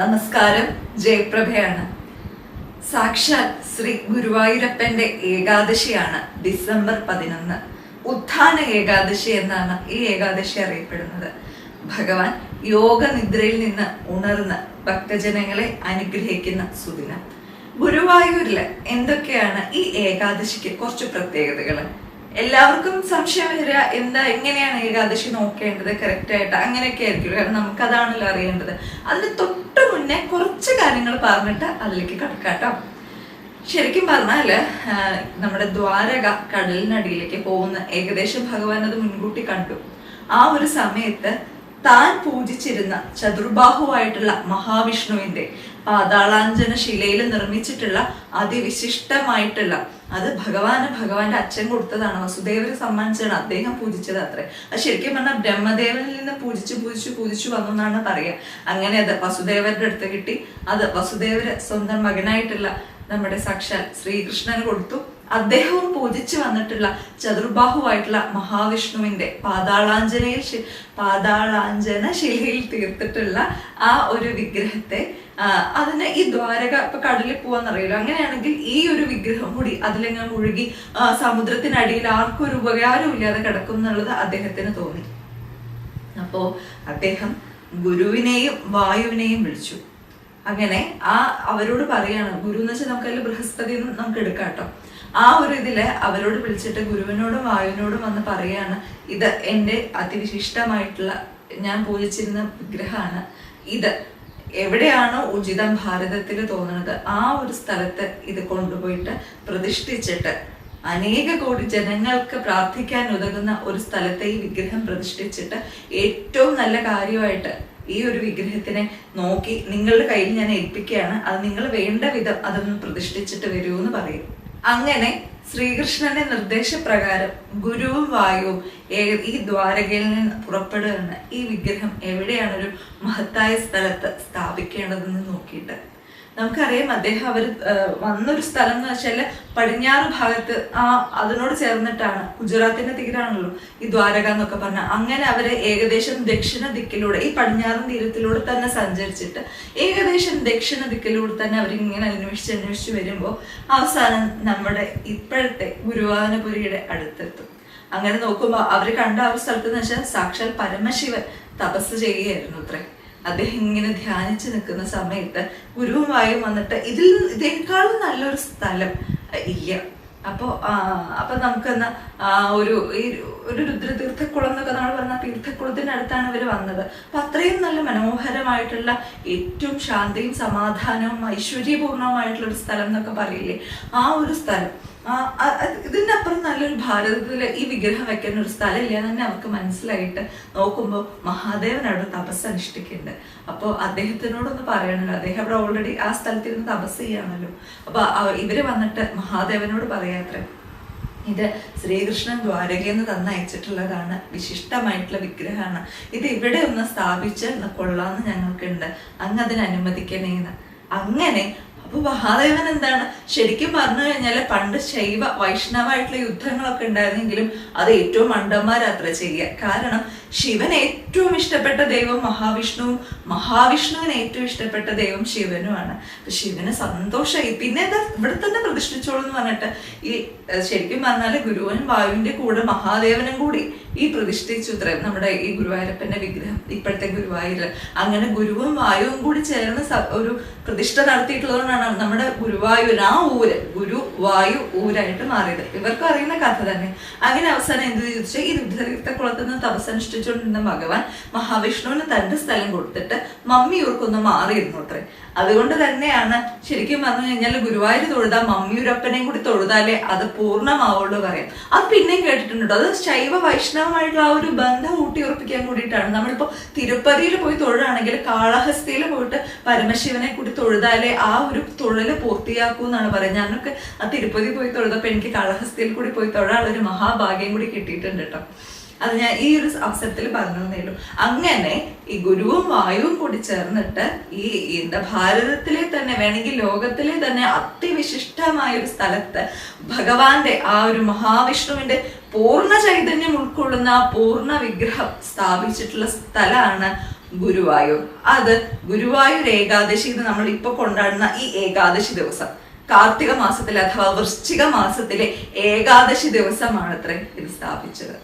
നമസ്കാരം. ജയപ്രഭയാണ്. സാക്ഷാൽ ശ്രീ ഗുരുവായൂരപ്പന്റെ ഏകാദശിയാണ് ഡിസംബർ പതിനൊന്ന്. ഉത്ഥാന ഏകാദശി എന്നാണ് ഈ ഏകാദശി അറിയപ്പെടുന്നത്. ഭഗവാൻ യോഗനിദ്രയിൽ നിന്ന് ഉണർന്ന് ഭക്തജനങ്ങളെ അനുഗ്രഹിക്കുന്ന സുദിനം. ഗുരുവായൂരിൽ എന്തൊക്കെയാണ് ഈ ഏകാദശിക്ക് കുറച്ച് പ്രത്യേകതകൾ എല്ലാവർക്കും സംശയം വരിക എന്താ എങ്ങനെയാണ് ഏകാദശി നോക്കേണ്ടത് കറക്റ്റായിട്ട് അങ്ങനെയൊക്കെ ആയിരിക്കും കാരണം നമുക്കതാണല്ലോ അറിയേണ്ടത്. അതിന് തൊട്ട് മുന്നേ കുറച്ച് കാര്യങ്ങൾ പറഞ്ഞിട്ട് അതിലേക്ക് കടക്കാട്ടോ ശരിക്കും പറഞ്ഞാൽ നമ്മുടെ ദ്വാരക കടലിനടിയിലേക്ക് പോകുന്ന ഏകദേശം ഭഗവാൻ അത് മുൻകൂട്ടി കണ്ടു. ആ ഒരു സമയത്ത് താൻ പൂജിച്ചിരുന്ന ചതുർബാഹുവായിട്ടുള്ള മഹാവിഷ്ണുവിന്റെ പാതാളാഞ്ജന ശിലയിൽ നിർമ്മിച്ചിട്ടുള്ള അതിവിശിഷ്ടമായിട്ടുള്ള അത് ഭഗവാന് ഭഗവാന്റെ അച്ഛൻ കൊടുത്തതാണ് വസുദേവരെ സമ്മാനിച്ചാണ് അദ്ദേഹം പൂജിച്ചത് അത്രേ. അത് ശരിക്കും പറഞ്ഞാൽ ബ്രഹ്മദേവനിൽ നിന്ന് പൂജിച്ച് പൂജിച്ച് പൂജിച്ചു വന്നു എന്നാണ് പറയുക. അങ്ങനെ അത് വസുദേവരുടെ അടുത്ത് കിട്ടി. അത് വസുദേവര് സ്വന്തം മകനായിട്ടുള്ള നമ്മുടെ സാക്ഷാൽ ശ്രീകൃഷ്ണന് കൊടുത്തു. അദ്ദേഹവും പൂജിച്ചു വന്നിട്ടുള്ള ചതുർബാഹുവായിട്ടുള്ള മഹാവിഷ്ണുവിന്റെ പാതാളാഞ്ജനയിൽ പാതാളാഞ്ജന ശിലയിൽ തീർത്തിട്ടുള്ള ആ ഒരു വിഗ്രഹത്തെ അതിന് ഈ ദ്വാരക ഇപ്പൊ കടലിൽ പോവാന്നറിയില്ല. അങ്ങനെയാണെങ്കിൽ ഈ ഒരു വിഗ്രഹം കൂടി അതിലങ്ങ് മുഴുകി സമുദ്രത്തിനടിയിൽ ആർക്കും ഒരു ഉപകാരവും ഇല്ലാതെ കിടക്കും എന്നുള്ളത് അദ്ദേഹത്തിന് തോന്നി. അപ്പോ അദ്ദേഹം ഗുരുവിനെയും വായുവിനെയും വിളിച്ചു. അങ്ങനെ ആ അവരോട് പറയാണ് ഗുരു എന്ന് വെച്ചാൽ നമുക്ക് അതിൽ ബൃഹസ്പതി നമുക്ക് എടുക്കാം കേട്ടോ. ആ ഒരു ഇതിൽ അവരോട് വിളിച്ചിട്ട് ഗുരുവിനോടും വായുവിനോടും വന്ന് പറയാണ് ഇത് എന്റെ അതിവിശിഷ്ടമായിട്ടുള്ള ഞാൻ പൂജിച്ചിരുന്ന വിഗ്രഹമാണ് ഇത് എവിടെയാണോ ഉചിതം ഭാരതത്തിൽ തോന്നുന്നത് ആ ഒരു സ്ഥലത്ത് ഇത് കൊണ്ടുപോയിട്ട് പ്രതിഷ്ഠിച്ചിട്ട് അനേക കോടി ജനങ്ങൾക്ക് പ്രാർത്ഥിക്കാൻ ഉതകുന്ന ഒരു സ്ഥലത്തെ ഈ വിഗ്രഹം പ്രതിഷ്ഠിച്ചിട്ട് ഏറ്റവും നല്ല കാര്യമായിട്ട് ഈ ഒരു വിഗ്രഹത്തിനെ നോക്കി നിങ്ങളുടെ കയ്യിൽ ഞാൻ ഏൽപ്പിക്കുകയാണ്. അത് നിങ്ങൾ വേണ്ട വിധം അതൊന്ന് പ്രതിഷ്ഠിച്ചിട്ട് വരൂ എന്ന് പറയും. അങ്ങനെ ശ്രീകൃഷ്ണന്റെ നിർദ്ദേശപ്രകാരം ഗുരുവും വായുവും ഈ ദ്വാരകയിൽ നിന്ന് പുറപ്പെടുകയാണ് ഈ വിഗ്രഹം എവിടെയാണ് ഒരു മഹത്തായ സ്ഥലത്ത് സ്ഥാപിക്കേണ്ടതെന്ന് നോക്കിയിട്ട് നമുക്കറിയാം അദ്ദേഹം അവർ വന്നൊരു സ്ഥലം എന്ന് വെച്ചാൽ പടിഞ്ഞാറ് ഭാഗത്ത് ആ അതിനോട് ചേർന്നിട്ടാണ്. ഗുജറാത്തിന്റെ തീരാണല്ലോ ഈ ദ്വാരക എന്നൊക്കെ പറഞ്ഞ. അങ്ങനെ അവർ ഏകദേശം ദക്ഷിണ ദിക്കിലൂടെ ഈ പടിഞ്ഞാറൻ തീരത്തിലൂടെ തന്നെ സഞ്ചരിച്ചിട്ട് ഏകദേശം ദക്ഷിണ ദിക്കിലൂടെ തന്നെ അവരിങ്ങനെ അന്വേഷിച്ച് അന്വേഷിച്ച് വരുമ്പോൾ അവസാനം നമ്മുടെ ഇപ്പോഴത്തെ ഗുരുവായൂരപുരിയുടെ അടുത്തെത്തും. അങ്ങനെ നോക്കുമ്പോൾ അവർ കണ്ട ആ സ്ഥലത്ത് എന്ന് വെച്ചാൽ സാക്ഷാൽ പരമശിവൻ തപസ് ചെയ്യുകയായിരുന്നു അത്രേ. അദ്ദേഹം ഇങ്ങനെ ധ്യാനിച്ചു നിൽക്കുന്ന സമയത്ത് ഗുരുവുമായും വന്നിട്ട് ഇതിൽ ഇതിനേക്കാളും നല്ലൊരു സ്ഥലം ഇല്ല. അപ്പോ ആ, അപ്പൊ നമുക്കെന്നാ ഒരു ഈ ഒരു രുദ്രതീർത്ഥക്കുളം എന്നൊക്കെ നമ്മൾ പറഞ്ഞ തീർത്ഥക്കുളത്തിനടുത്താണ് ഇവർ വന്നത്. അപ്പൊ അത്രയും നല്ല മനോഹരമായിട്ടുള്ള ഏറ്റവും ശാന്തിയും സമാധാനവും ഐശ്വര്യപൂർണവുമായിട്ടുള്ള ഒരു സ്ഥലം എന്നൊക്കെ പറയില്ലേ? ആ ഒരു സ്ഥലം. അപ്പുറം നല്ലൊരു ഭാരതത്തിൽ ഈ വിഗ്രഹം വെക്കുന്ന ഒരു സ്ഥലമില്ല എന്ന് തന്നെ അവർക്ക് മനസ്സിലായിട്ട് നോക്കുമ്പോൾ മഹാദേവൻ അവിടെ തപസ് അനുഷ്ഠിക്കുന്നുണ്ട്. അപ്പോൾ അദ്ദേഹത്തിനോടൊന്ന് പറയണല്ലോ. അദ്ദേഹം അവിടെ ഓൾറെഡി ആ സ്ഥലത്തിരുന്ന് തപസ് ചെയ്യാണല്ലോ. അപ്പൊ അവ- ഇവർ വന്നിട്ട് മഹാദേവനോട് പറയാത്രേ ഇത് ശ്രീകൃഷ്ണൻ ദ്വാരകയിൽ നിന്ന് തന്നയച്ചിട്ടുള്ളതാണ് വിശിഷ്ടമായിട്ടുള്ള വിഗ്രഹമാണ്. ഇത് ഇവിടെ ഒന്ന് സ്ഥാപിച്ച് കൊള്ളാമെന്ന് ഞങ്ങൾക്കുണ്ട്. അങ്ങ് അതിന് അനുവദിക്കണേന്ന് അങ്ങനെ അപ്പൊ മഹാദേവൻ എന്താണ്? ശരിക്കും പറഞ്ഞു കഴിഞ്ഞാൽ പണ്ട് ശൈവ വൈഷ്ണവായിട്ടുള്ള യുദ്ധങ്ങളൊക്കെ ഉണ്ടായിരുന്നെങ്കിലും അത് ഏറ്റവും മണ്ടന്മാരത്ര ചെയ്യുക. കാരണം ശിവൻ ഏറ്റവും ഇഷ്ടപ്പെട്ട ദൈവം മഹാവിഷ്ണുവും മഹാവിഷ്ണുവിന് ഏറ്റവും ഇഷ്ടപ്പെട്ട ദൈവം ശിവനുമാണ്. അപ്പൊ ശിവന് സന്തോഷമായി പിന്നെ എന്താ ഇവിടെ തന്നെ പ്രതിഷ്ഠിച്ചോളൂ എന്ന് പറഞ്ഞിട്ട് ഈ ശരിക്കും പറഞ്ഞാൽ ഗുരുവനും വായുവിന്റെ കൂടെ മഹാദേവനും കൂടി ഈ പ്രതിഷ്ഠിച്ചു നമ്മുടെ ഈ ഗുരുവായൂരപ്പന്റെ വിഗ്രഹം ഇപ്പോഴത്തെ ഗുരുവായൂര് അങ്ങനെ ഗുരുവും വായുവും കൂടി ചേർന്ന് ഒരു പ്രതിഷ്ഠ നടത്തിയിട്ടുള്ളതുകൊണ്ടാണ് നമ്മുടെ ഗുരുവായൂർ ആ ഊര് ഗുരു വായു ഊരായിട്ട് മാറിയത്. ഇവർക്കും അറിയുന്ന കഥ തന്നെ. അങ്ങനെ അവസാനം എന്ത് ചോദിച്ചാൽ ഈ രുദ്രതീർത്ഥക്കുളത്ത് നിന്ന് തപസ്സനുഷ്ഠിച്ചുകൊണ്ടിരുന്ന ഭഗവാൻ മഹാവിഷ്ണുവിന് തന്റെ സ്ഥലം കൊടുത്തിട്ട് മമ്മിയൂർക്കൊന്ന് മാറിയിരുന്നു അത്രേ. അതുകൊണ്ട് തന്നെയാണ് ശരിക്കും പറഞ്ഞു കഴിഞ്ഞാൽ ഗുരുവായൂർ തൊഴുതാ മമ്മിയൂരപ്പനെയും കൂടി തൊഴുതാലേ അത് പൂർണമാവുള്ളൂ പറയാം. അത് പിന്നെയും കേട്ടിട്ടുണ്ട് കേട്ടോ. അത് ശൈവ വൈഷ്ണവമായിട്ടുള്ള ആ ഒരു ബന്ധം ഊട്ടി ഉറപ്പിക്കാൻ കൂടിയിട്ടാണ്. നമ്മളിപ്പോ തിരുപ്പതിയിൽ പോയി തൊഴുകയാണെങ്കിൽ കാളഹസ്തിയിൽ പോയിട്ട് പരമശിവനെ കൂടി തൊഴുതാലേ ആ ഒരു തൊഴിൽ പൂർത്തിയാക്കൂ എന്നാണ് പറയുന്നത്. ഞാനൊക്കെ ആ തിരുപ്പതി പോയി തൊഴുതപ്പോ എനിക്ക് കാളഹസ്തിയിൽ കൂടി പോയി തൊഴാനുള്ള ഒരു മഹാഭാഗ്യം കൂടി കിട്ടിയിട്ടുണ്ട് കേട്ടോ. അത് ഞാൻ ഈ ഒരു അവസരത്തിൽ പറഞ്ഞു ഉള്ളൂ. അങ്ങനെ ഈ ഗുരുവും വായുവും കൂടി ചേർന്നിട്ട് ഈ എന്താ ഭാരതത്തിലെ തന്നെ വേണമെങ്കിൽ ലോകത്തിലെ തന്നെ അതിവിശിഷ്ടമായ ഒരു സ്ഥലത്ത് ഭഗവാന്റെ ആ ഒരു മഹാവിഷ്ണുവിന്റെ പൂർണ ചൈതന്യം ഉൾക്കൊള്ളുന്ന ആ പൂർണ വിഗ്രഹം സ്ഥാപിച്ചിട്ടുള്ള സ്ഥലമാണ് ഗുരുവായൂർ. അത് ഗുരുവായൂർ ഏകാദശി എന്ന് നമ്മൾ ഇപ്പൊ കൊണ്ടാടുന്ന ഈ ഏകാദശി ദിവസം. കാർത്തിക മാസത്തിലെ അഥവാ വൃശ്ചിക മാസത്തിലെ ഏകാദശി ദിവസമാണ് അത്രയും ഇത് സ്ഥാപിച്ചത്.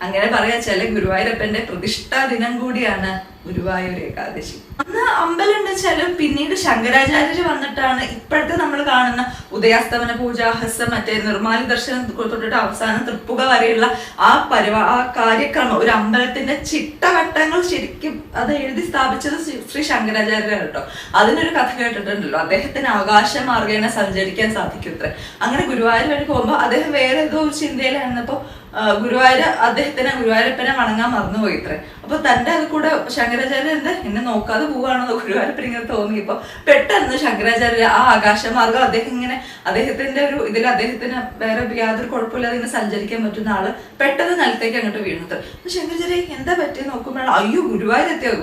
അങ്ങനെ പറയാ ചില ഗുരുവായൂരപ്പന്റെ പ്രതിഷ്ഠാ ദിനം കൂടിയാണ് ഗുരുവായൂർ ഏകാദശി. അന്ന് അമ്പലം വെച്ചാലും പിന്നീട് ശങ്കരാചാര്യർ വന്നിട്ടാണ് ഇപ്പോഴത്തെ നമ്മൾ കാണുന്ന ഉദയാസ്തമന പൂജ ഹസം മറ്റേ നിർമാലി ദർശനം തൊട്ടിട്ട് അവസാനം തൃപ്പുക വരെയുള്ള ആ പരിപാ ആ കാര്യക്രമം ഒരു അമ്പലത്തിന്റെ ചിട്ടവട്ടങ്ങൾ ശരിക്കും അത് എഴുതി സ്ഥാപിച്ചത് ശ്രീ- ശങ്കരാചാര്യ കേട്ടോ. അതിനൊരു കഥ കേട്ടിട്ടുണ്ടല്ലോ അദ്ദേഹത്തിന് ആകാശമാർഗേന സഞ്ചരിക്കാൻ സാധിക്കും ഇത്ര. അങ്ങനെ ഗുരുവായൂർ വഴി പോകുമ്പോൾ അദ്ദേഹം വേറെ ഏതോ ഒരു ചിന്തയിലായിരുന്നപ്പോ ആ, ഗുരുവായൂർ അദ്ദേഹത്തിന് ഗുരുവായൂരപ്പനെ വണങ്ങാൻ മറന്നുപോയി ഇത്ര. അപ്പൊ തന്റെ അത് കൂടെ ശങ്കരാചാര്യ എന്താ എന്നെ നോക്കാതെ പോവാണെന്നോ ഗുരുവായൂരപ്പൻ ഇങ്ങനെ തോന്നിയപ്പോ പെട്ടെന്ന് ശങ്കരാചാര്യ ആ ആകാശമാർഗം അദ്ദേഹം ഇങ്ങനെ അദ്ദേഹത്തിന്റെ ഒരു ഇതിൽ അദ്ദേഹത്തിന് വേറെ യാതൊരു കുഴപ്പമില്ലാതെ ഇങ്ങനെ സഞ്ചരിക്കാൻ പറ്റുന്ന ആൾ പെട്ടെന്ന് നിലത്തേക്ക് അങ്ങോട്ട് വീണത്. ശങ്കരാചാര്യ എന്താ പറ്റി നോക്കുമ്പോഴാണ് അയ്യോ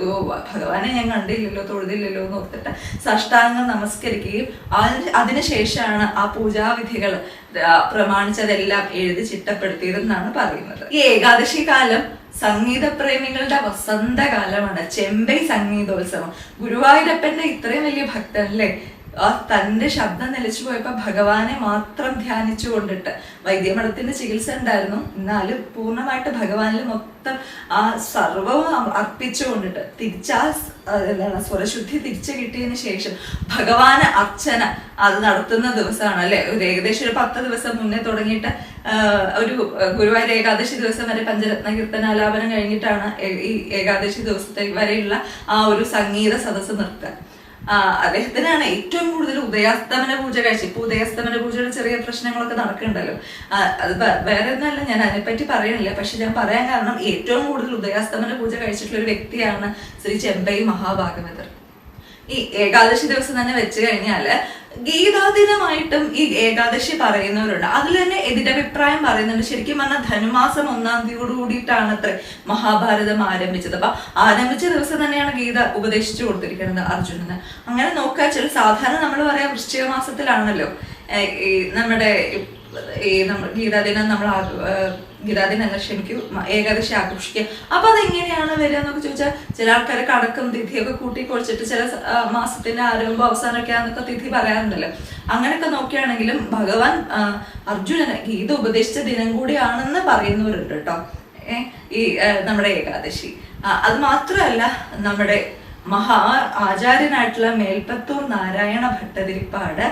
ഓ ഭഗവാനെ ഞാൻ കണ്ടില്ലല്ലോ തൊഴുതില്ലല്ലോ എന്ന് ഓർത്തിട്ട് സഷ്ടാംഗം നമസ്കരിക്കുകയും അതിന് അതിനുശേഷമാണ് ആ പൂജാവിധികൾ പ്രമാണിച്ചതെല്ലാം എഴുതി ചിട്ടപ്പെടുത്തിയതെന്നാണ് പറയുന്നത്. ഈ ഏകാദശി കാലം സംഗീത പ്രേമികളുടെ വസന്തകാലമാണ് ചെമ്പൈ സംഗീതോത്സവം. ഗുരുവായൂരപ്പന്റെ ഇത്രയും വലിയ ഭക്തൻ അല്ലേ ആ തന്റെ ശബ്ദം നിലച്ചു പോയപ്പോ ഭഗവാനെ മാത്രം ധ്യാനിച്ചു കൊണ്ടിട്ട് വൈദ്യമഠത്തിന്റെ ചികിത്സ ഉണ്ടായിരുന്നു. എന്നാലും പൂർണമായിട്ട് ഭഗവാനിൽ മൊത്തം ആ സർവവും അർപ്പിച്ചു കൊണ്ടിട്ട് തിരിച്ചാ എന്താണ് സ്വരശുദ്ധി തിരിച്ചു കിട്ടിയതിന് ശേഷം ഭഗവാന് അർച്ചന അത് നടത്തുന്ന ദിവസമാണ് അല്ലെ? ഒരു ഏകദേശം ഒരു പത്ത് ദിവസം മുന്നേ തുടങ്ങിയിട്ട് ഒരു ഗുരുവായൂർ ഏകാദശി ദിവസം വരെ പഞ്ചരത്ന കീർത്തനാലാപനം കഴിഞ്ഞിട്ടാണ് ഈ ഏകാദശി ദിവസത്തെ വരെയുള്ള ആ ഒരു സംഗീത സദസ്സ് നിർത്തുക അദ്ദേഹത്തിനാണ് ഏറ്റവും കൂടുതൽ ഉദയാസ്തമന പൂജ കഴിച്ചത് ഇപ്പൊ ഉദയാസ്തമന പൂജയുടെ ചെറിയ പ്രശ്നങ്ങളൊക്കെ നടക്കുന്നുണ്ടല്ലോ. അത് വേറെ ഒന്നല്ല ഞാൻ അതിനെപ്പറ്റി പറയണില്ല പക്ഷെ ഞാൻ പറയാൻ കാരണം ഏറ്റവും കൂടുതൽ ഉദയാസ്തമന പൂജ കഴിച്ചിട്ടുള്ള ഒരു വ്യക്തിയാണ് ശ്രീ ചെമ്പൈ മഹാഭാഗവതർ. ഈ ഏകാദശി ദിവസം തന്നെ വെച്ച് കഴിഞ്ഞാൽ ഗീതാദിനമായിട്ടും ഈ ഏകാദശി പറയുന്നവരുണ്ട്. അതിൽ തന്നെ എതിരഭിപ്രായം പറയുന്നുണ്ട്. ശരിക്കും പറഞ്ഞാൽ ധനുമാസം ഒന്നാം തീയതിയോട് കൂടിയിട്ടാണ് അത്ര മഹാഭാരതം ആരംഭിച്ചത്. അപ്പൊ ആരംഭിച്ച ദിവസം തന്നെയാണ് ഗീത ഉപദേശിച്ചു കൊടുത്തിരിക്കുന്നത് അർജുനന്. അങ്ങനെ നോക്കുക ചില സാധാരണ നമ്മൾ പറയാം വൃശ്ചിക മാസത്തിലാണല്ലോ നമ്മുടെ ഈ നമ്മൾ ഗീതാദിനം നമ്മൾ ആ- ഏഹ് ഗീതാദിനം ക്ഷമിക്കൂ ഏകാദശി ആഘോഷിക്കുക അപ്പൊ അതെങ്ങനെയാണ് വരിക എന്നൊക്കെ ചോദിച്ചാൽ ചില ആൾക്കാരെ കടക്കും തിഥിയൊക്കെ കൂട്ടി കുറിച്ചിട്ട് ചില മാസത്തിന്റെ ആരംഭം അവസാനമൊക്കെ ആണെന്നൊക്കെ തിഥി പറയാറുണ്ടല്ലോ. അങ്ങനെയൊക്കെ നോക്കുകയാണെങ്കിലും ഭഗവാൻ അർജുനന് ഗീത ഉപദേശിച്ച ദിനം കൂടിയാണെന്ന് പറയുന്നവരുണ്ട് കേട്ടോ. ഈ നമ്മുടെ ഏകാദശി. അത് മാത്രമല്ല നമ്മുടെ മഹാ ആചാര്യനായിട്ടുള്ള മേൽപ്പത്തൂർ നാരായണ ഭട്ടതിരിപ്പാട്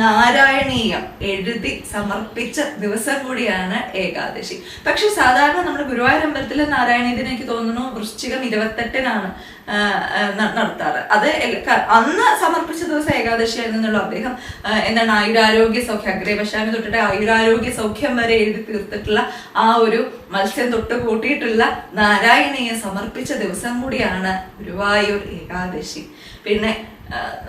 നാരായണീയം എഴുതി സമർപ്പിച്ച ദിവസം കൂടിയാണ് ഏകാദശി. പക്ഷെ സാധാരണ നമ്മുടെ ഗുരുവായൂർ അമ്പലത്തിലെ നാരായണീയത്തിന് എനിക്ക് തോന്നുന്നു വൃശ്ചികം ഇരുപത്തെട്ടിനാണ് നടത്താറ്. അത് അന്ന് സമർപ്പിച്ച ദിവസം ഏകാദശി ആയിരുന്നുള്ളൂ അദ്ദേഹം എന്താണ് ആയുരാരോഗ്യ സൗഖ്യം അഗ്രേപശാമി തൊട്ടിട്ട് ആയുരാരോഗ്യ സൗഖ്യം വരെ എഴുതി തീർത്തിട്ടുള്ള ആ ഒരു മത്സ്യം തൊട്ട് കൂട്ടിയിട്ടുള്ള നാരായണീയം സമർപ്പിച്ച ദിവസം കൂടിയാണ് ഗുരുവായൂർ ഏകാദശി. പിന്നെ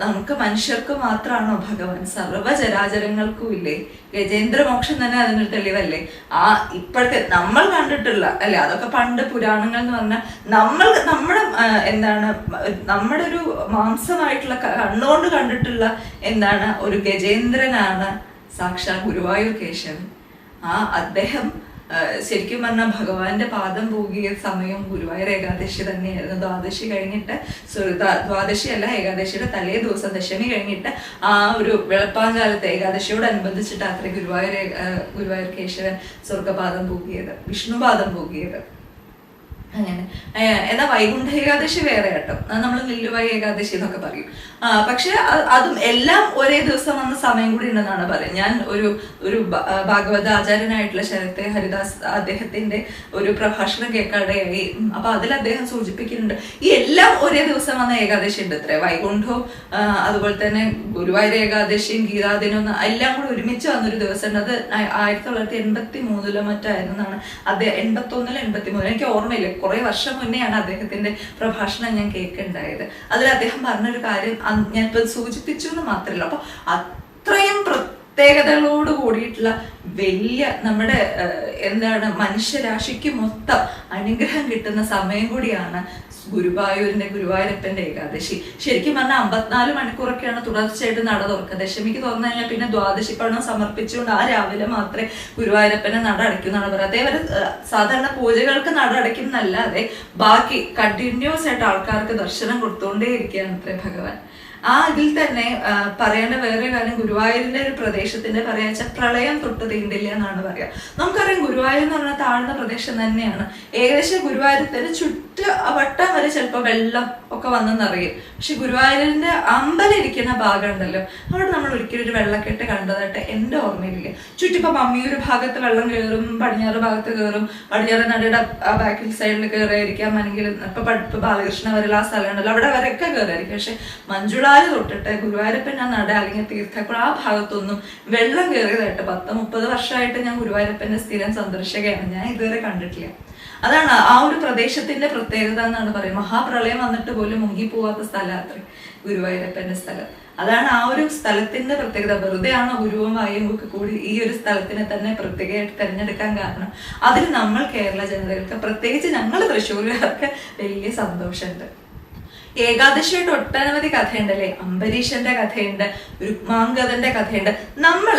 നമുക്ക് മനുഷ്യർക്ക് മാത്രമാണോ ഭഗവാൻ? സർവചരാചരങ്ങൾക്കും ഇല്ലേ ഗജേന്ദ്രമോക്ഷം തന്നെ അതിനൊരു തെളിവല്ലേ? ആ ഇപ്പോഴത്തെ നമ്മൾ കണ്ടിട്ടുള്ള അല്ലെ അതൊക്കെ പണ്ട് പുരാണങ്ങൾ എന്ന് പറഞ്ഞാൽ നമ്മൾ നമ്മുടെ എന്താണ് നമ്മുടെ ഒരു മാംസമായിട്ടുള്ള കണ്ണുകൊണ്ട് കണ്ടിട്ടുള്ള എന്താണ് ഒരു ഗജേന്ദ്രനാണ് സാക്ഷാൽ ഗുരുവായൂർ കേശവൻ. ആ അദ്ദേഹം ശരിക്കും പറഞ്ഞാൽ ഭഗവാന്റെ പാദം പോകിയ സമയം ഗുരുവായൂർ ഏകാദശി തന്നെയായിരുന്നു. ദ്വാദശി കഴിഞ്ഞിട്ട് ദ്വാദശി അല്ല ഏകാദശിയുടെ തലേ ദിവസം ദശമി കഴിഞ്ഞിട്ട് ആ ഒരു വെളുപ്പാങ്കാലത്ത് ഏകാദശിയോടനുബന്ധിച്ചിട്ട് അത്ര ഗുരുവായൂർ ഗുരുവായൂർ കേശവൻ സ്വർഗപാദം പോകിയത് വിഷ്ണുപാദം പോകിയത്. അങ്ങനെ. എന്നാ വൈകുണ്ഠ ഏകാദശി വേറെ കേട്ടോ. നമ്മൾ നെല്ലുവായി ഏകാദശി എന്നൊക്കെ പറയും. ആ, പക്ഷെ അതും എല്ലാം ഒരേ ദിവസം വന്ന സമയം കൂടി ഉണ്ടെന്നാണ് പറയുന്നത്. ഞാൻ ഒരു ഒരു ഭാഗവത ആചാര്യനായിട്ടുള്ള ശരത്തെ ഹരിദാസ് അദ്ദേഹത്തിന്റെ ഒരു പ്രഭാഷണം കേൾക്കാടെയായി അപ്പൊ അതിൽ അദ്ദേഹം സൂചിപ്പിക്കുന്നുണ്ട്. ഈ എല്ലാം ഒരേ ദിവസം വന്ന ഏകാദശി ഉണ്ട് ഇത്ര വൈകുണ്ഠവും അതുപോലെ തന്നെ ഗുരുവായൂർ ഏകാദശിയും ഗീതാദിനും എല്ലാം കൂടി ഒരുമിച്ച് വന്നൊരു ദിവസം ഉണ്ട്. അത് ആയിരത്തി തൊള്ളായിരത്തി എൺപത്തി മൂന്നിലോ മറ്റായിരുന്നു എന്നാണ്. അദ്ദേഹം എൺപത്തി ഒന്നിലോ എൺപത്തി മൂന്നിലോ എനിക്ക് ഓർമ്മയില്ല. കുറെ വർഷം മുന്നെയാണ് അദ്ദേഹത്തിന്റെ പ്രഭാഷണം ഞാൻ കേൾക്കുണ്ടായത്. അതിൽ അദ്ദേഹം പറഞ്ഞൊരു കാര്യം ഞാൻ ഞാനിപ്പോ സൂചിപ്പിച്ചു എന്ന് മാത്രമല്ല അപ്പൊ അത്രയും പ്രത്യേകതകളോട് കൂടിയിട്ടുള്ള വലിയ നമ്മുടെ എന്താണ് മനുഷ്യരാശിക്ക് മൊത്തം അനുഗ്രഹം കിട്ടുന്ന സമയം കൂടിയാണ് ഗുരുവായൂരിന്റെ ഗുരുവായൂരപ്പന്റെ ഏകാദശി. ശരിക്കും പറഞ്ഞാൽ അമ്പത്തിനാല് മണിക്കൂറൊക്കെയാണ് തുടർച്ചയായിട്ട് നട തുറക്കുക. ദശമിക്ക് തുറന്നു കഴിഞ്ഞാൽ പിന്നെ ദ്വാദശി പണം സമർപ്പിച്ചുകൊണ്ട് ആ രാവിലെ മാത്രമേ ഗുരുവായൂരപ്പനെ നട അടയ്ക്കുന്നതാണ് പറയുക. അതേപോലെ സാധാരണ പൂജകൾക്ക് നട അടയ്ക്കുന്നല്ലാതെ ബാക്കി കണ്ടിന്യൂസ് ആയിട്ട് ആൾക്കാർക്ക് ദർശനം കൊടുത്തുകൊണ്ടേ ഇരിക്കുകയാണ് അത്രേ ഭഗവാൻ. ആ ഇതിൽ തന്നെ പറയേണ്ട വേറെ കാര്യം ഗുരുവായൂരിന്റെ ഒരു പ്രദേശത്തിന്റെ പറയാ പ്രളയം തൊട്ട് തീണ്ടില്ല എന്നാണ് പറയാ. നമുക്കറിയാം ഗുരുവായൂർ എന്ന് പറഞ്ഞാൽ താഴ്ന്ന പ്രദേശം തന്നെയാണ്. ഏകദേശം ഗുരുവായൂരത്തിന് ചുറ്റ് വട്ടം വരെ ചിലപ്പോൾ വെള്ളം ഒക്കെ വന്നെന്നറിയും. പക്ഷെ ഗുരുവായൂരിന്റെ അമ്പലം ഇരിക്കുന്ന ഭാഗം ഉണ്ടല്ലോ അവിടെ നമ്മൾ ഒരിക്കലും ഒരു വെള്ളക്കെട്ട് കണ്ടതായിട്ട് എന്റെ ഓർമ്മയിലില്ല. ചുറ്റിപ്പോ മമ്മിയൂർ ഭാഗത്ത് വെള്ളം കയറും പടിഞ്ഞാറ് ഭാഗത്ത് കയറും പടിഞ്ഞാറ് നടയുടെ ബാക്കിൽ സൈഡിൽ കയറിയായിരിക്കാം അല്ലെങ്കിൽ ഇപ്പൊ ബാലകൃഷ്ണ വരെയുള്ള ആ സ്ഥലമുണ്ടല്ലോ അവിടെ വരെയൊക്കെ കയറിയായിരിക്കും പക്ഷെ മഞ്ജുളാൽ തൊട്ടിട്ട് ഗുരുവായൂരപ്പൻ ആ നട അല്ലെങ്കിൽ തീർത്ഥക്കുളം ആ ഭാഗത്തൊന്നും വെള്ളം കയറിയതായിട്ട് പത്ത് മുപ്പത് വർഷമായിട്ട് ഞാൻ ഗുരുവായൂരപ്പന്റെ സ്ഥിരം സന്ദർശകയാണ്. ഞാൻ ഇതുവരെ കണ്ടിട്ടില്ല. അതാണ് ആ ഒരു പ്രദേശത്തിന്റെ പ്രത്യേകത എന്നാണ് പറയുന്നത് മഹാപ്രളയം വന്നിട്ട് പോലും മുങ്ങിപ്പോവാത്ത അത്ര ഗുരുവായൂരപ്പന്റെ സ്ഥലം. അതാണ് ആ ഒരു സ്ഥലത്തിന്റെ പ്രത്യേകത. വെറുതെ ആണ് ഗുരുവും വായും ഒക്കെ കൂടി ഈ ഒരു സ്ഥലത്തിനെ തന്നെ പ്രത്യേകമായിട്ട് തിരഞ്ഞെടുക്കാൻ കാരണം? അതിൽ നമ്മൾ കേരള ജനതകൾക്ക് പ്രത്യേകിച്ച് ഞങ്ങൾ തൃശ്ശൂരുകാർക്ക് വലിയ സന്തോഷമുണ്ട്. ഏകാദശിയായിട്ട് ഒട്ടനവധി കഥയുണ്ടല്ലേ അംബരീഷന്റെ കഥയുണ്ട് രുക്മാംഗതന്റെ കഥയുണ്ട്. നമ്മൾ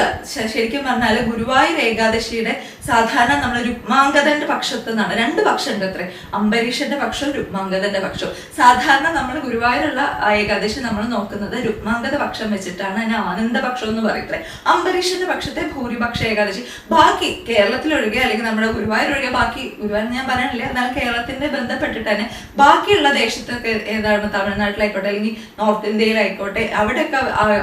ശരിക്കും പറഞ്ഞാൽ ഗുരുവായൂർ ഏകാദശിയുടെ സാധാരണ നമ്മൾ രുക്മാംഗതന്റെ പക്ഷത്ത് നിന്നാണ് രണ്ട് പക്ഷമുണ്ട് അത്രേ. അംബരീഷന്റെ പക്ഷവും രുക്മാംഗതന്റെ പക്ഷവും. സാധാരണ നമ്മൾ ഗുരുവായൂരുള്ള ഏകാദശി നമ്മൾ നോക്കുന്നത് രുക്മാംഗത പക്ഷം വെച്ചിട്ടാണ്. അതിന് ആനന്ദപക്ഷം എന്ന് പറയട്ടെ അംബരീഷന്റെ പക്ഷത്തെ ഭൂരിപക്ഷ ഏകാദശി. ബാക്കി കേരളത്തിലൊഴികെ അല്ലെങ്കിൽ നമ്മുടെ ഗുരുവായൂർ ഒഴികെ ബാക്കി ഗുരുവായൂർ ഞാൻ പറയാനില്ല എന്നാൽ കേരളത്തിന്റെ ബന്ധപ്പെട്ടിട്ട് തന്നെ ബാക്കിയുള്ള ദേശത്തൊക്കെ ഏതാണ്? തമിഴ്നാട്ടിലായിക്കോട്ടെ അല്ലെങ്കിൽ നോർത്ത് ഇന്ത്യയിലായിക്കോട്ടെ അവിടെയൊക്കെ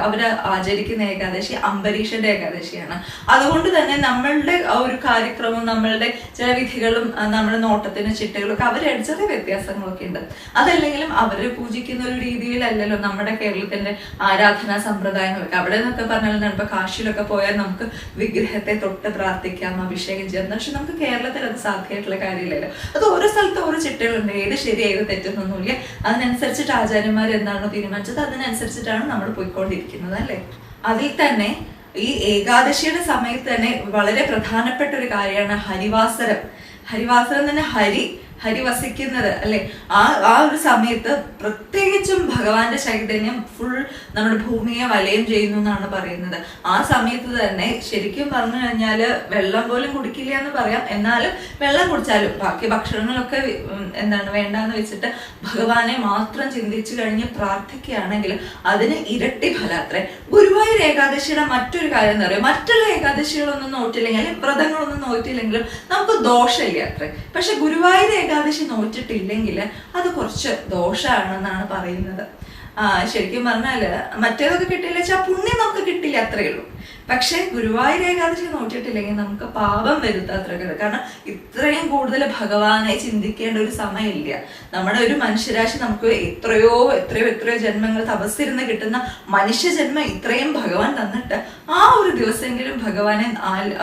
അവർ ആചരിക്കുന്ന ഏകാദശി അംബരീഷന്റെ ഏകാദശിയാണ്. അതുകൊണ്ട് തന്നെ നമ്മളുടെ ഒരു കാര്യക്രമവും നമ്മളുടെ ചില വിധികളും നമ്മുടെ നോട്ടത്തിന് ചിട്ടകളൊക്കെ ഒക്കെ അവരെ ചെറിയ വ്യത്യാസങ്ങളൊക്കെ ഉണ്ട്. അതല്ലെങ്കിലും അവർ പൂജിക്കുന്ന ഒരു രീതിയിലല്ലല്ലോ നമ്മുടെ കേരളത്തിന്റെ ആരാധനാ സമ്പ്രദായങ്ങളൊക്കെ. അവിടെ നിന്നൊക്കെ പറഞ്ഞാൽ ഇപ്പൊ കാശിയിലൊക്കെ പോയാൽ നമുക്ക് വിഗ്രഹത്തെ തൊട്ട് പ്രാർത്ഥിക്കാം അഭിഷേകം ചെയ്യാം. പക്ഷെ നമുക്ക് കേരളത്തിൽ അത് സാധ്യമായിട്ടുള്ള കാര്യമില്ലല്ലോ. അത് ഓരോ സ്ഥലത്ത് ഓരോ ചിട്ടകളുണ്ട്. ഏത് ശരി ഏത് തെറ്റൊന്നുമില്ല അതിനനുസരിച്ചിട്ട് ആചാര്യന്മാർ എന്താണോ തീരുമാനിച്ചത് അതിനനുസരിച്ചിട്ടാണ് നമ്മൾ പോയിക്കൊണ്ടിരിക്കുന്നത് അല്ലേ? അതിൽ തന്നെ ഈ ഏകാദശിയുടെ സമയത്ത് തന്നെ വളരെ പ്രധാനപ്പെട്ട ഒരു കാര്യമാണ് ഹരിവാസരം. ഹരിവാസരം തന്നെ ഹരി ഹരി വസിക്കുന്നത് അല്ലെ? ആ ആ ഒരു സമയത്ത് പ്രത്യേകിച്ചും ഭഗവാന്റെ ചൈതന്യം ഫുൾ നമ്മുടെ ഭൂമിയെ വലയം ചെയ്യുന്നു എന്നാണ് പറയുന്നത്. ആ സമയത്ത് തന്നെ ശരിക്കും പറഞ്ഞു കഴിഞ്ഞാൽ വെള്ളം പോലും കുടിക്കില്ല എന്ന് പറയാം. എന്നാലും വെള്ളം കുടിച്ചാലും ബാക്കി ഭക്ഷണങ്ങളൊക്കെ എന്താണ് വേണ്ടെന്ന് വെച്ചിട്ട് ഭഗവാനെ മാത്രം ചിന്തിച്ചു കഴിഞ്ഞ് പ്രാർത്ഥിക്കുകയാണെങ്കിൽ അതിന് ഇരട്ടി ഫലാത്രേ ഗുരുവായൂർ ഏകാദശിയുടെ മറ്റൊരു കാര്യം എന്ന് പറയുക മറ്റുള്ള ഏകാദശികളൊന്നും നോറ്റില്ലെങ്കിൽ വ്രതങ്ങളൊന്നും നോറ്റില്ലെങ്കിലും നമുക്ക് ദോഷമില്ല അത്രേ. പക്ഷെ ഗുരുവായൂർ ഏകാദശി നോറ്റിട്ടില്ലെങ്കിൽ അത് കുറച്ച് ദോഷമാണെന്നാണ് പറയുന്നത്. ശരിക്കും പറഞ്ഞാൽ മറ്റേതൊക്കെ കിട്ടിയില്ല വെച്ചാൽ പുണ്യം നമുക്ക് കിട്ടില്ല അത്രയേ ഉള്ളൂ പക്ഷെ ഗുരുവായൂർ ഏകാദശി നോക്കിയിട്ടില്ലെങ്കിൽ നമുക്ക് പാപം വരുത്ത അത്രക്കത് കാരണം ഇത്രയും കൂടുതൽ ഭഗവാനെ ചിന്തിക്കേണ്ട ഒരു സമയമില്ല. നമ്മുടെ ഒരു മനുഷ്യരാശി നമുക്ക് എത്രയോ എത്രയോ എത്രയോ ജന്മങ്ങൾ തപസ്സിരുന്ന് കിട്ടുന്ന മനുഷ്യജന്മം ഇത്രയും ഭഗവാൻ തന്നിട്ട് ആ ഒരു ദിവസമെങ്കിലും ഭഗവാനെ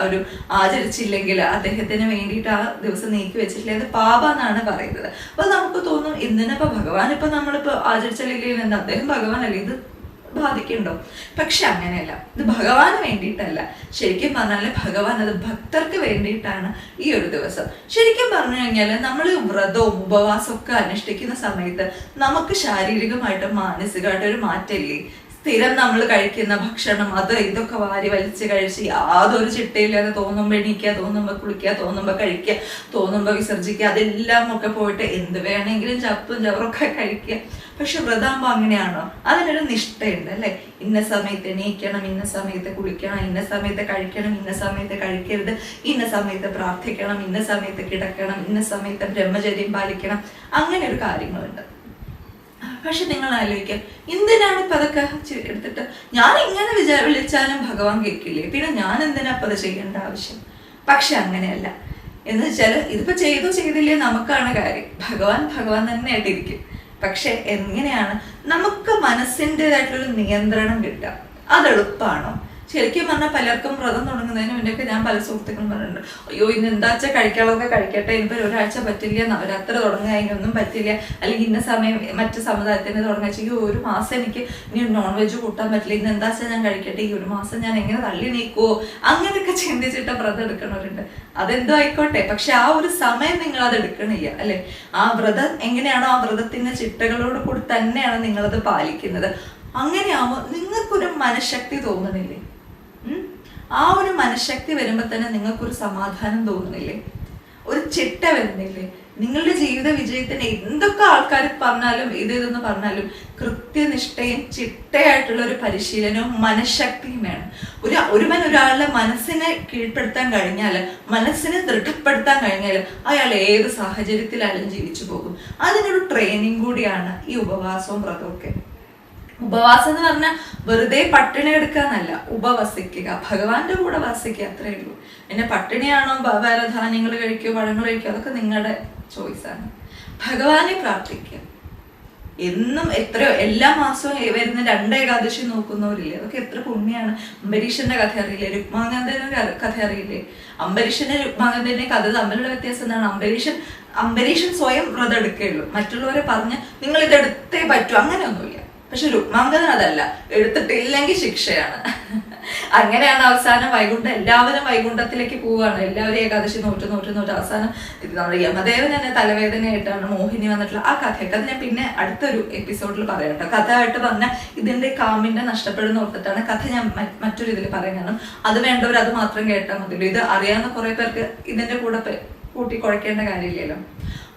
ഒരു ആചരിച്ചില്ലെങ്കിൽ അദ്ദേഹത്തിന് വേണ്ടിയിട്ട് ആ ദിവസം നീക്കി വെച്ചിട്ടില്ല അത് പാപാന്നാണ് പറയുന്നത്. അപ്പൊ നമുക്ക് തോന്നും എന്തിനപ്പോ ഭഗവാൻ ഇപ്പൊ നമ്മളിപ്പോ ആചരിച്ചില്ലെങ്കിൽ എന്താ? അദ്ദേഹം ഭഗവാനല്ലേ? ഇത് ബാധിക്കുന്നുണ്ടോ? പക്ഷെ അങ്ങനെയല്ല. ഇത് ഭഗവാന് വേണ്ടിയിട്ടല്ല. ശരിക്കും പറഞ്ഞാൽ ഭഗവാൻ അത് ഭക്തർക്ക് വേണ്ടിയിട്ടാണ് ഈ ഒരു ദിവസം. ശരിക്കും പറഞ്ഞു കഴിഞ്ഞാൽ നമ്മൾ വ്രതവും ഉപവാസവും ഒക്കെ അനുഷ്ഠിക്കുന്ന സമയത്ത് നമുക്ക് ശാരീരികമായിട്ടും മാനസികമായിട്ടും ഒരു മാറ്റമില്ലേ? സ്ഥിരം നമ്മൾ കഴിക്കുന്ന ഭക്ഷണം അത് ഇതൊക്കെ വാരി വലിച്ച് കഴിച്ച് യാതൊരു ചിട്ടയില്ലാതെ തോന്നുമ്പോൾ എണീക്കുക തോന്നുമ്പോൾ കുളിക്കുക തോന്നുമ്പോൾ കഴിക്കുക തോന്നുമ്പോൾ വിസർജിക്കുക അതെല്ലാം ഒക്കെ പോയിട്ട് എന്ത് വേണമെങ്കിലും ചപ്പും ചവറൊക്കെ കഴിക്കുക. പക്ഷെ വ്രതാകുമ്പോൾ അങ്ങനെയാണോ? അതിനൊരു നിഷ്ഠയുണ്ട് അല്ലെ? ഇന്ന സമയത്ത് എണീക്കണം ഇന്ന സമയത്ത് കുളിക്കണം ഇന്ന സമയത്ത് കഴിക്കണം ഇന്ന സമയത്ത് കഴിക്കരുത് ഇന്ന സമയത്ത് പ്രാർത്ഥിക്കണം ഇന്ന സമയത്ത് കിടക്കണം ഇന്ന സമയത്ത് ബ്രഹ്മചര്യം പാലിക്കണം. അങ്ങനെ ഒരു കാര്യങ്ങളുണ്ട്. പക്ഷെ നിങ്ങൾ ആലോചിക്കാം എന്തിനാണ് ഇപ്പൊ അതൊക്കെ എടുത്തിട്ട്? ഞാൻ ഇങ്ങനെ വിചാ വിളിച്ചാലും ഭഗവാൻ കേൾക്കില്ലേ? പിന്നെ ഞാൻ എന്തിനാ അപ്പൊ അത് ചെയ്യേണ്ട ആവശ്യം? പക്ഷെ അങ്ങനെയല്ല. എന്ന് വെച്ചാൽ ഇതിപ്പോ ചെയ്തോ ചെയ്തില്ലേ നമുക്കാണ് കാര്യം. ഭഗവാൻ ഭഗവാൻ തന്നെ ആയിട്ടിരിക്കും പക്ഷെ എങ്ങനെയാണ് നമുക്ക് മനസ്സിന്റെതായിട്ടുള്ള നിയന്ത്രണം കിട്ടുക? അത് എളുപ്പമാണോ ശരിക്കും പറഞ്ഞാൽ പലർക്കും വ്രതം തുടങ്ങുന്നതിന് മുന്നൊക്കെ ഞാൻ പല സുഹൃത്തുക്കളും പറഞ്ഞിട്ടുണ്ട്. അയ്യോ ഇന്ന് എന്താച്ചാ കഴിക്കാനുള്ളതൊക്കെ കഴിക്കട്ടെ ഇനിയിപ്പോൾ ഒരാഴ്ച പറ്റില്ല നവരാത്രി തുടങ്ങുക അതിനൊന്നും പറ്റില്ല. അല്ലെങ്കിൽ ഇന്ന സമയം മറ്റു സമുദായത്തിന് തുടങ്ങുക. ഒരു മാസം എനിക്ക് ഇനി നോൺ വെജ് കൂട്ടാൻ പറ്റില്ല. ഇന്ന് എന്താച്ചാ ഞാൻ കഴിക്കട്ടെ? ഈ ഒരു മാസം ഞാൻ എങ്ങനെ തള്ളി നീക്കുവോ അങ്ങനെയൊക്കെ ചിന്തിച്ചിട്ട് വ്രതം എടുക്കണവരുണ്ട്. അതെന്തോ ആയിക്കോട്ടെ. പക്ഷെ ആ ഒരു സമയം നിങ്ങൾ അത് എടുക്കണില്ല അല്ലെ? ആ വ്രതം എങ്ങനെയാണോ ആ വ്രതത്തിന്റെ ചിട്ടകളോട് കൂടി തന്നെയാണ് നിങ്ങളത് പാലിക്കുന്നത്. അങ്ങനെയാവുമ്പോൾ നിങ്ങൾക്കൊരു മനഃശക്തി തോന്നണില്ലേ ഉം? ആ ഒരു മനഃശക്തി വരുമ്പോൾ തന്നെ നിങ്ങൾക്കൊരു സമാധാനം തോന്നുന്നില്ലേ? ഒരു ചിട്ട വരുന്നില്ലേ? നിങ്ങളുടെ ജീവിത വിജയത്തിന് എന്തൊക്കെ ആൾക്കാർ പറഞ്ഞാലും ഇത് ഇതെന്ന് പറഞ്ഞാലും കൃത്യനിഷ്ഠയും ചിട്ടയായിട്ടുള്ള ഒരു പരിശീലനവും മനഃശക്തിയും വേണം. ഒരു ഒരുവൻ ഒരാളുടെ മനസ്സിനെ കീഴ്പ്പെടുത്താൻ കഴിഞ്ഞാൽ മനസ്സിനെ ദൃഢപ്പെടുത്താൻ കഴിഞ്ഞാൽ അയാൾ ഏത് സാഹചര്യത്തിലായാലും ജീവിച്ചു പോകും. അതിനൊരു ട്രെയിനിങ് കൂടിയാണ് ഈ ഉപവാസവും വ്രതമൊക്കെ ഉപവാസം എന്ന് പറഞ്ഞാൽ വെറുതെ പട്ടിണി എടുക്കാന്നല്ല ഉപവസിക്കുക. ഭഗവാന്റെ കൂടെ വസിക്കുക അത്രേ ഉള്ളൂ. പിന്നെ പട്ടിണിയാണോ വേറെ ധാന്യങ്ങൾ കഴിക്കുക പഴങ്ങൾ കഴിക്കുക അതൊക്കെ നിങ്ങളുടെ ചോയ്സാണ്. ഭഗവാനെ പ്രാർത്ഥിക്കുക. എന്നും എത്രയോ എല്ലാ മാസവും വരുന്ന രണ്ട് ഏകാദശി നോക്കുന്നവരില്ലേ അതൊക്കെ എത്ര പുണ്യാണ്. അംബരീഷന്റെ കഥ അറിയില്ലേ രുക്മാനന്ദന്റെ കഥ അറിയില്ലേ? അംബരീഷന്റെ രുക്മാനന്ദന്റെ കഥ തമ്മിലുള്ള വ്യത്യാസം എന്താണ്? അംബരീഷൻ അംബരീഷൻ സ്വയം വ്രതം എടുക്കുകയുള്ളൂ. മറ്റുള്ളവരെ പറഞ്ഞ് നിങ്ങൾ ഇതെടുത്തേ പറ്റൂ അങ്ങനെയൊന്നുമില്ല. പക്ഷെ രുക്മാങ്കതൻ അതല്ല. എടുത്തിട്ടില്ലെങ്കിൽ ശിക്ഷയാണ്. അങ്ങനെയാണ് അവസാനം വൈകുണ്ഠം. എല്ലാവരും വൈകുണ്ഠത്തിലേക്ക് പോവുകയാണ്. എല്ലാവരും ഏകാദശി നോറ്റ് നോറ്റ് നോറ്റ്. അവസാനം ഇത് നമ്മുടെ യമദേവൻ തന്നെ തലവേദനയായിട്ടാണ് മോഹിനി വന്നിട്ടുള്ള ആ കഥയൊക്കെ അത് ഞാൻ പിന്നെ അടുത്തൊരു എപ്പിസോഡിൽ പറയട്ടോ കഥ കഥയായിട്ട് പറഞ്ഞാൽ ഇതിന്റെ കാമിന്റെ നഷ്ടപ്പെടുന്ന ഓർത്തിട്ടാണ് കഥ ഞാൻ മറ്റൊരു ഇതിൽ പറയാൻ അത് വേണ്ടവർ അത് മാത്രം കേട്ടാൽ മതി ഇത് അറിയാവുന്ന കുറെ പേർക്ക് ഇതിന്റെ കൂടെ കൂട്ടി കുഴക്കേണ്ട കാര്യമില്ലല്ലോ.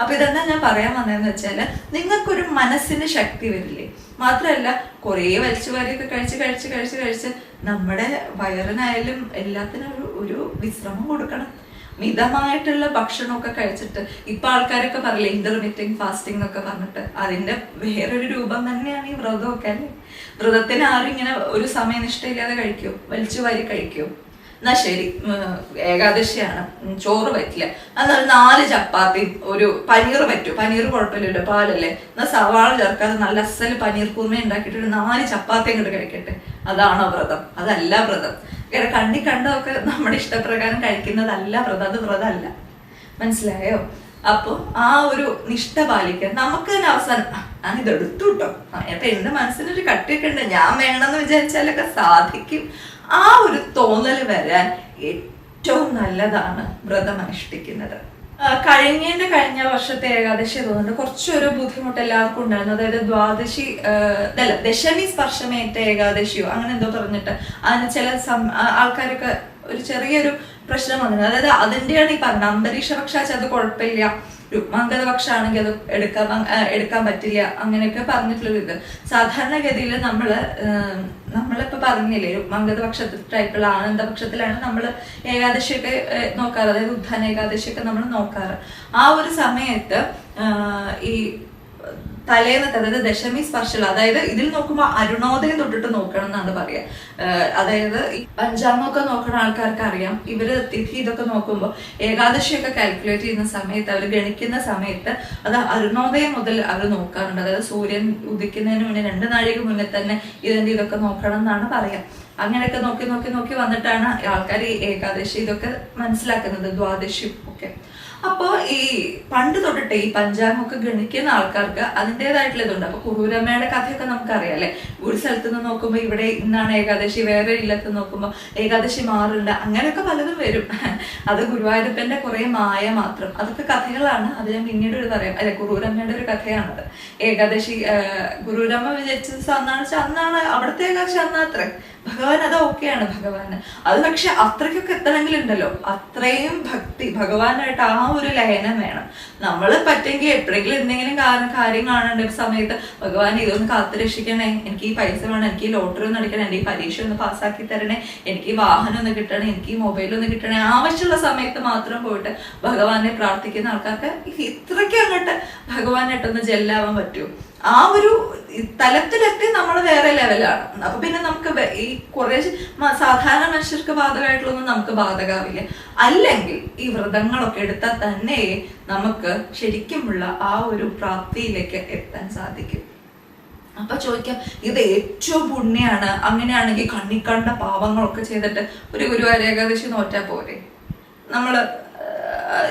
അപ്പൊ ഇതെന്താ ഞാൻ പറയാൻ വന്നതെന്ന് വെച്ചാൽ നിങ്ങൾക്കൊരു മനസ്സിന് ശക്തി വരില്ലേ? മാത്രമല്ല കുറേ വലിച്ചു വാരിയൊക്കെ കഴിച്ച് കഴിച്ച് കഴിച്ച് കഴിച്ച് നമ്മുടെ വയറിനായാലും എല്ലാത്തിനും ഒരു ഒരു വിശ്രമം കൊടുക്കണം. മിതമായിട്ടുള്ള ഭക്ഷണമൊക്കെ കഴിച്ചിട്ട് ഇപ്പൊ ആൾക്കാരൊക്കെ പറയില്ലേ ഇന്റർമീറ്റിംഗ് ഫാസ്റ്റിംഗ് എന്നൊക്കെ പറഞ്ഞിട്ട് അതിന്റെ വേറൊരു രൂപം തന്നെയാണ് ഈ വ്രതമൊക്കെ അല്ലേ? വ്രതത്തിന് ആരും ഇങ്ങനെ ഒരു സമയനിഷ്ഠയില്ലാതെ കഴിക്കോ? വലിച്ചു വാരി കഴിക്കോ? എന്നാ ശരി. ഏകാദശിയാണ്. ചോറ് പറ്റില്ല. എന്നാൽ നാല് ചപ്പാത്തി ഒരു പനീർ പറ്റും. പനീർ കുഴപ്പമില്ലല്ലോ പാലല്ലേ? എന്നാൽ സവാള ചേർക്കാതെ നല്ല അസൽ പനീർ കൂർമ ഉണ്ടാക്കിയിട്ട് ഒരു നാല് ചപ്പാത്തി അങ്ങോട്ട് കഴിക്കട്ടെ. അതാണോ വ്രതം. അതല്ല വ്രതം. കണ്ണി കണ്ടൊക്കെ നമ്മുടെ ഇഷ്ടപ്രകാരം കഴിക്കുന്നതല്ല വ്രതം. അത് വ്രതമല്ല. മനസ്സിലായോ? അപ്പൊ ആ ഒരു നിഷ്ഠ പാലിക്കാൻ നമുക്ക് തന്നെ അവസാനം ഞാൻ ഇതെടുത്തു കേട്ടോ അപ്പൊ എന്റെ മനസ്സിനൊരു കട്ടിയൊക്കെ ഉണ്ട്. ഞാൻ വേണമെന്ന് വിചാരിച്ചാലൊക്കെ സാധിക്കും. ആ ഒരു തോന്നൽ വരെ ഏറ്റവും നല്ലതാണ് വ്രതം അനുഷ്ഠിക്കുന്നത്. കഴിഞ്ഞതിന്റെ കഴിഞ്ഞ വർഷത്തെ ഏകാദശി തോന്നുന്നുണ്ട് കുറച്ചൊരു ബുദ്ധിമുട്ട് എല്ലാവർക്കും ഉണ്ടായിരുന്നു. അതായത് ദ്വാദശി അല്ല ദശമി സ്പർശമേറ്റ ഏകാദശിയോ അങ്ങനെ എന്തോ പറഞ്ഞിട്ട് അതിന് ചില ആൾക്കാരൊക്കെ ഒരു ചെറിയൊരു പ്രശ്നം വന്നിരുന്നു. അതായത് അതിന്റെയാണ് ഈ പറഞ്ഞത് അന്തരീക്ഷ പക്ഷാച്ച് അത് കുഴപ്പമില്ല. രുക്മാങ്കത അത് എടുക്കാൻ എടുക്കാൻ പറ്റില്ല അങ്ങനെയൊക്കെ പറഞ്ഞിട്ടുള്ള ഇത്. സാധാരണഗതിയിൽ നമ്മൾ നമ്മളിപ്പോൾ നമ്മളിപ്പോ പറഞ്ഞില്ലേ രുക്മാങ്കത പക്ഷ ടൈപ്പുള്ള ആനന്ദ പക്ഷത്തിലാണ് നമ്മൾ ഏകാദശിയൊക്കെ നോക്കാറ്. അതായത് ഉദ്ധാന ഏകാദശിയൊക്കെ നമ്മൾ നോക്കാറ്. ആ ഒരു സമയത്ത് ഈ തലേന്നത്തെ അതായത് ദശമി സ്പർശല അതായത് ഇതിൽ നോക്കുമ്പോൾ അരുണോദയം തൊട്ടിട്ട് നോക്കണം എന്നാണ് പറയുക അതായത് അഞ്ചാമൊക്കെ നോക്കുന്ന ആൾക്കാർക്ക് അറിയാം. ഇവർ തിഥി ഇതൊക്കെ നോക്കുമ്പോൾ ഏകാദശിയൊക്കെ കാൽക്കുലേറ്റ് ചെയ്യുന്ന സമയത്ത് അവർ ഗണിക്കുന്ന സമയത്ത് അത് അരുണോദയം മുതൽ അവർ നോക്കാറുണ്ട്. അതായത് സൂര്യൻ ഉദിക്കുന്നതിന് മുന്നേ രണ്ട് നാഴിക മുന്നേ തന്നെ ഇതിന്റെ ഇതൊക്കെ നോക്കണം എന്നാണ് പറയാം. അങ്ങനെയൊക്കെ നോക്കി നോക്കി നോക്കി വന്നിട്ടാണ് ആൾക്കാർ ഈ ഏകാദശി ഇതൊക്കെ മനസ്സിലാക്കുന്നത് ദ്വാദശി ഒക്കെ അപ്പോ ഈ പണ്ട് തൊട്ടിട്ട് ഈ പഞ്ചാംഗമൊക്കെ ഗണിക്കുന്ന ആൾക്കാർക്ക് അതിന്റെതായിട്ടുള്ള ഇതുണ്ട് അപ്പൊ കുറൂരമ്മയുടെ കഥയൊക്കെ നമുക്കറിയാം അല്ലെ? ഒരു സ്ഥലത്ത് നിന്ന് നോക്കുമ്പോൾ ഇവിടെ ഇന്നാണ് ഏകാദശി വേറെ ഇല്ലത്ത് നോക്കുമ്പോൾ ഏകാദശി മാറില്ല അങ്ങനെയൊക്കെ പലതും വരും. അത് ഗുരുവായൂരപ്പന്റെ കുറേ മായ മാത്രം. അതൊക്കെ കഥകളാണ്. അത് ഞാൻ പിന്നീട് ഒരു പറയാം. അല്ലെ കുറൂരമ്മയുടെ ഒരു കഥയാണത്. ഏകാദശി ഗുരുരമ്മ വിചാരിച്ചത് അന്നാണ് വെച്ചാൽ അന്നാണ് അവിടുത്തെ ഏകാദശി അന്നാത്രേ ഭഗവാൻ അത് ഓക്കെയാണ് ഭഗവാന്. അത് പക്ഷെ അത്രയ്ക്കൊക്കെ എത്തണമെങ്കിലുണ്ടല്ലോ. അത്രയും ഭക്തി ഭഗവാനായിട്ട് ആ ഒരു ലയനം വേണം. നമ്മൾ പറ്റെങ്കിൽ എപ്പോഴെങ്കിലും എന്തെങ്കിലും കാര്യം കാണേണ്ട സമയത്ത് ഭഗവാൻ ഇതൊന്ന് കാത്തു രക്ഷിക്കണേ എനിക്ക് ഈ പൈസ വേണം എനിക്ക് ഈ ലോട്ടറി ഒന്ന് അടിക്കണേ എനിക്ക് ഈ പരീക്ഷ ഒന്ന് പാസ്സാക്കി തരണേ എനിക്ക് വാഹനം ഒന്ന് കിട്ടണേ എനിക്ക് ഈ മൊബൈൽ ഒന്ന് കിട്ടണേ. ആവശ്യമുള്ള സമയത്ത് മാത്രം പോയിട്ട് ഭഗവാനെ പ്രാർത്ഥിക്കുന്ന ആൾക്കാർക്ക് ഇത്രയ്ക്ക് അങ്ങോട്ട് ഭഗവാനായിട്ടൊന്ന് ജെല്ലാവാൻ പറ്റുമോ ആ ഒരു തലത്തിലെത്തി നമ്മൾ വേറെ ലെവലാണ്. അപ്പൊ പിന്നെ നമുക്ക് ഈ കുറെ സാധാരണ മനുഷ്യർക്ക് ബാധകമായിട്ടുള്ളൊന്നും നമുക്ക് ബാധകാവില്ല. അല്ലെങ്കിൽ ഈ വ്രതങ്ങളൊക്കെ എടുത്താൽ തന്നെ നമുക്ക് ശരിക്കുമുള്ള ആ ഒരു പ്രാപ്തിയിലേക്ക് എത്താൻ സാധിക്കും. അപ്പൊ ചോദിക്കാം ഇത് ഏറ്റവും പുണ്യാണ്. അങ്ങനെയാണെങ്കിൽ കണ്ണി കണ്ട പാവങ്ങളൊക്കെ ചെയ്തിട്ട് ഒരു ഗുരുവായൂർ ഏകാദശി നോറ്റാ പോരെ. നമ്മൾ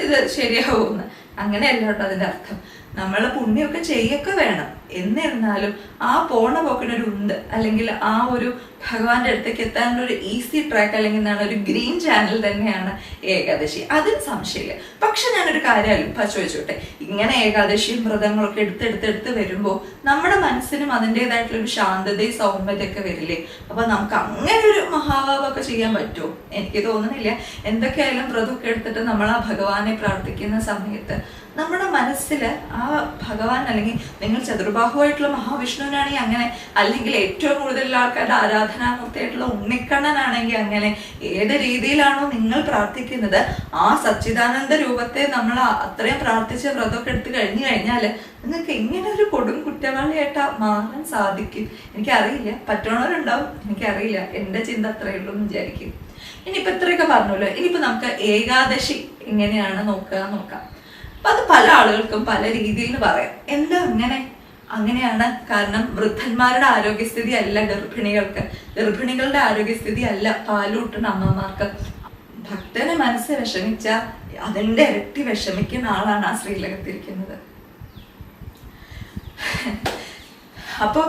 ഇത് ശരിയാവുമെന്ന്. അങ്ങനെയല്ല അതിന്റെ അർത്ഥം. നമ്മൾ പുണ്യമൊക്കെ ചെയ്യൊക്കെ വേണം. എന്നിരുന്നാലും ആ പോണ പോക്കിനൊരു ഉണ്ട്. അല്ലെങ്കിൽ ആ ഒരു ഭഗവാന്റെ അടുത്തേക്ക് എത്താനുള്ള ഒരു ഈസി ട്രാക്ക് അല്ലെങ്കിൽ എന്താണ് ഒരു ഗ്രീൻ ചാനൽ തന്നെയാണ് ഏകാദശി. അതിന് സംശയമില്ല. പക്ഷെ ഞാനൊരു കാര്യം ചോദിച്ചോട്ടെ. ഇങ്ങനെ ഏകാദശിയും വ്രതങ്ങളൊക്കെ എടുത്തെടുത്തെടുത്ത് വരുമ്പോൾ നമ്മുടെ മനസ്സിനും അതിന്റെതായിട്ടുള്ള ഒരു ശാന്തതയും സൗമ്യതയൊക്കെ വരില്ലേ? അപ്പൊ നമുക്ക് അങ്ങനെ ഒരു മഹാഭാവമൊക്കെ ചെയ്യാൻ പറ്റുമോ? എനിക്ക് തോന്നുന്നില്ല. എന്തൊക്കെയായാലും വ്രതമൊക്കെ എടുത്തിട്ട് നമ്മൾ ആ ഭഗവാനെ പ്രാർത്ഥിക്കുന്ന സമയത്ത് നമ്മുടെ മനസ്സിൽ ആ ഭഗവാൻ അല്ലെങ്കിൽ നിങ്ങൾ ചതുർബാഹുവായിട്ടുള്ള മഹാവിഷ്ണുവിനാണെങ്കിൽ അങ്ങനെ അല്ലെങ്കിൽ ഏറ്റവും കൂടുതൽ ആൾക്കാരുടെ ആരാധനാമൂർത്തിയായിട്ടുള്ള ഉണ്ണിക്കണ്ണനാണെങ്കിൽ അങ്ങനെ ഏത് രീതിയിലാണോ നിങ്ങൾ പ്രാർത്ഥിക്കുന്നത് ആ സച്ചിദാനന്ദ രൂപത്തെ നമ്മൾ അത്രയും പ്രാർത്ഥിച്ച് വ്രതമൊക്കെ എടുത്ത് കഴിഞ്ഞു കഴിഞ്ഞാൽ നിങ്ങൾക്ക് എങ്ങനെ ഒരു കൊടും കുറ്റവാളിയായിട്ട് മാറാൻ സാധിക്കും. എനിക്കറിയില്ല പറ്റണവരുണ്ടാവും എനിക്കറിയില്ല എന്റെ ചിന്ത അത്രയേ ഉള്ളൂ എന്ന് വിചാരിക്കും. ഇനിയിപ്പോൾ ഇത്രയൊക്കെ പറഞ്ഞല്ലോ ഇനിയിപ്പോൾ നമുക്ക് ഏകാദശി എങ്ങനെയാണ് നോക്കുക നോക്കാം. അപ്പൊ അത് പല ആളുകൾക്കും പല രീതിയിൽ പറയാം. എന്താ അങ്ങനെ? അങ്ങനെയാണ് കാരണം വൃദ്ധന്മാരുടെ ആരോഗ്യസ്ഥിതി അല്ല ഗർഭിണികൾക്ക്. ഗർഭിണികളുടെ ആരോഗ്യസ്ഥിതി അല്ല പാലൂട്ടുന്ന അമ്മമാർക്ക്. ഭക്തനെ മനസ്സ് വിഷമിച്ച അതിന്റെ ഇരട്ടി വിഷമിക്കുന്ന ആളാണ് ആ ശ്രീലകത്തിരിക്കുന്നത് അപ്പം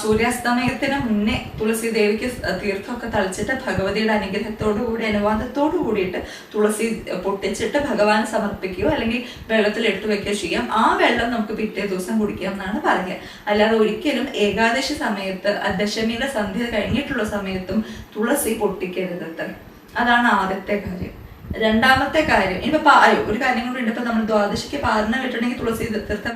സൂര്യാസ്തമയത്തിന് മുന്നേ തുളസി ദേവിക്ക് തീർത്ഥമൊക്കെ തളിച്ചിട്ട് ഭഗവതിയുടെ അനുഗ്രഹത്തോടു കൂടി അനുവാദത്തോടു കൂടിയിട്ട് തുളസി പൊട്ടിച്ചിട്ട് ഭഗവാൻ സമർപ്പിക്കുകയോ അല്ലെങ്കിൽ വെള്ളത്തിൽ എടുത്തു വെക്കുകയോ ചെയ്യാം. ആ വെള്ളം നമുക്ക് പിറ്റേ ദിവസം കുടിക്കാം എന്നാണ് പറയുക അല്ലാതെ ഒരിക്കലും ഏകാദശി സമയത്ത് ദശമിയുടെ സന്ധ്യ കഴിഞ്ഞിട്ടുള്ള സമയത്തും തുളസി പൊട്ടിക്കരുത്. അതാണ് ആദ്യത്തെ കാര്യം. രണ്ടാമത്തെ കാര്യം ഇനിയിപ്പോ ഒരു കാര്യം കൂടി ഉണ്ട്. ഇപ്പൊ നമ്മൾ ദ്വാദശിക്ക് പാരണ കിട്ടണമെങ്കിൽ തുളസി തീർത്ഥം